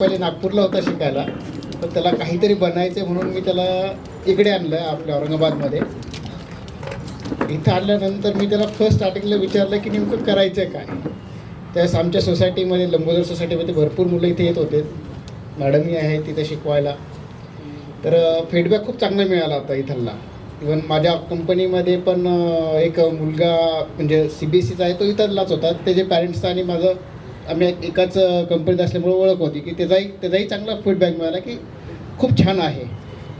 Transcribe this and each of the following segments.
पहिले नागपूरला होता शिकायला पण त्याला काहीतरी बनायचं म्हणून मी त्याला इकडे आणलं आपल्या औरंगाबादमध्ये. इथं आणल्यानंतर मी त्याला फर्स्ट स्टार्टिंगला विचारलं की नेमकं करायचं काय? त्यावेळेस आमच्या सोसायटीमध्ये लंबोदर सोसायटीमध्ये भरपूर मुलं इथे येत होते. मॅडमही आहे तिथे शिकवायला. तर फीडबॅक खूप चांगला मिळाला होता इथला. इवन माझ्या कंपनीमध्ये पण एक मुलगा म्हणजे सी बी एस सीचा आहे तो इथलाच होता. त्याचे पॅरेंट्सचा आणि माझं आम्ही एकाच कंपनीत असल्यामुळे ओळख होती की त्याचाही त्याचाही चांगला फीडबॅक मिळाला की खूप छान आहे.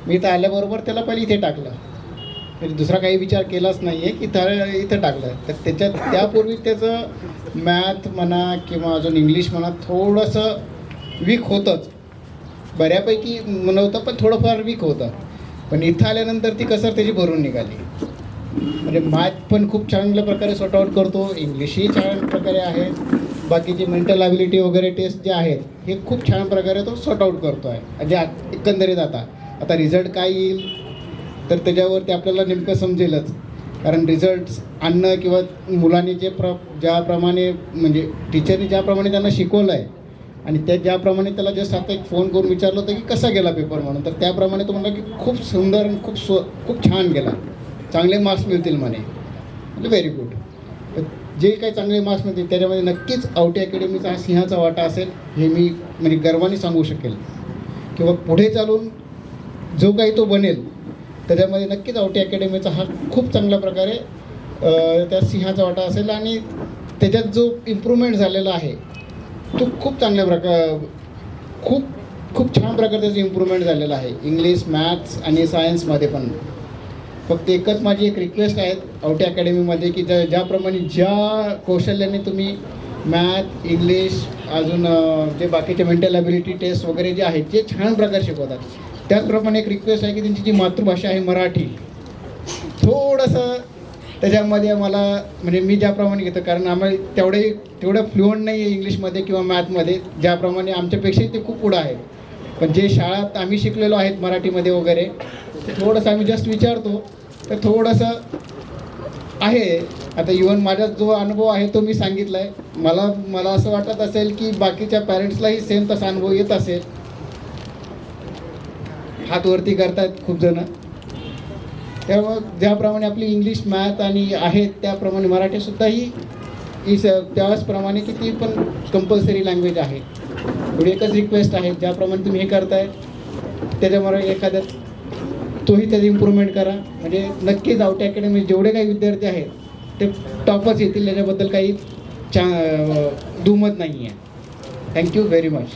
मी इथं आल्याबरोबर त्याला पहिले इथे टाकलं. म्हणजे दुसरा काही विचार केलाच नाही आहे की त्या इथं टाकलं. तर त्याच्यात त्यापूर्वी त्याचं मॅथ म्हणा किंवा अजून इंग्लिश म्हणा थोडंसं वीक होतंच. बऱ्यापैकी नव्हतं पण थोडंफार वीक होतं. पण इथं आल्यानंतर ती कसर त्याची भरून निघाली. म्हणजे मॅथ पण खूप चांगल्या प्रकारे सॉर्ट आउट करतो. इंग्लिशही छान प्रकारे आहे. बाकीचे मेंटल ॲबिलिटी वगैरे टेस्ट जे आहेत हे खूप छान प्रकारे तो सॉर्ट आऊट करतो आहे म्हणजे एकंदरीत आता. आता रिझल्ट काय येईल? तर त्याच्यावरती आपल्याला नेमकं समजेलच. कारण रिझल्ट्स आणणं किंवा मुलांनी जे प्र ज्याप्रमाणे म्हणजे टीचरनी ज्याप्रमाणे त्यांना शिकवलं आहे आणि त्या ज्याप्रमाणे त्याला जस्ट आता एक फोन करून विचारलं होतं की कसा गेला पेपर म्हणून तर त्याप्रमाणे तो म्हणला की खूप सुंदर आणि खूप स्व खूप छान गेला. चांगले मार्क्स मिळतील म्हणे. म्हणजे व्हेरी गुड जे काही चांगले मार्क्स मिळतील त्याच्यामध्ये नक्कीच आवटी अकॅडमीचा हा सिंहाचा वाटा असेल हे मी म्हणजे गर्वाने सांगू शकेल. किंवा पुढे चालून जो काही तो बनेल त्याच्यामध्ये नक्कीच आवटी अकॅडमीचा हा खूप चांगल्या प्रकारे त्या सिंहाचा वाटा असेल आणि त्याच्यात जो इम्प्रूव्हमेंट झालेला आहे तो खूप चांगल्या प्रकार खूप खूप छान प्रकारे त्याचं इम्प्रूव्हमेंट झालेलं आहे. इंग्लिश मॅथ्स आणि सायन्समध्ये पण. फक्त एकच माझी एक रिक्वेस्ट आहे औटी अकॅडमीमध्ये की ज्या ज्याप्रमाणे ज्या कौशल्याने तुम्ही मॅथ इंग्लिश अजून जे बाकीचे मेंटल ॲबिलिटी टेस्ट वगैरे जे आहेत जे छान प्रकारे शिकवतात त्याचप्रमाणे एक रिक्वेस्ट आहे की त्यांची जी मातृभाषा आहे मराठी थोडंसं त्याच्यामध्ये मला म्हणजे मी ज्याप्रमाणे घेतो कारण आम्हाला तेवढे तेवढं फ्लुअंट नाही आहे इंग्लिशमध्ये किंवा मॅथमध्ये ज्याप्रमाणे आमच्यापेक्षाही ते खूप पुढं आहे. पण जे शाळात आम्ही शिकलेलो आहेत मराठीमध्ये वगैरे थोडंसं आम्ही जस्ट विचारतो तर थोडंसं आहे. आता इवन माझा जो अनुभव आहे तो मी सांगितला आहे मला मला असं वाटत असेल की बाकीच्या पॅरेंट्सलाही सेम तसा अनुभव येत असेल. हात वरती करतायत खूप जण. त्यामुळं ज्याप्रमाणे आपली इंग्लिश मॅथ आणि आहेत त्याप्रमाणे मराठीसुद्धाही इस त्याचप्रमाणे की ती पण कंपल्सरी लँग्वेज आहे. एवढी एकच रिक्वेस्ट आहे ज्याप्रमाणे तुम्ही हे करताय त्याच्यामुळे एखाद्या तोही त्याची इम्प्रूव्हमेंट करा. म्हणजे नक्कीच आवटी अकॅडमी जेवढे काही विद्यार्थी आहेत ते टॉपच येतील याच्याबद्दल काही चा दुमत नाही आहे थँक्यू व्हेरी मच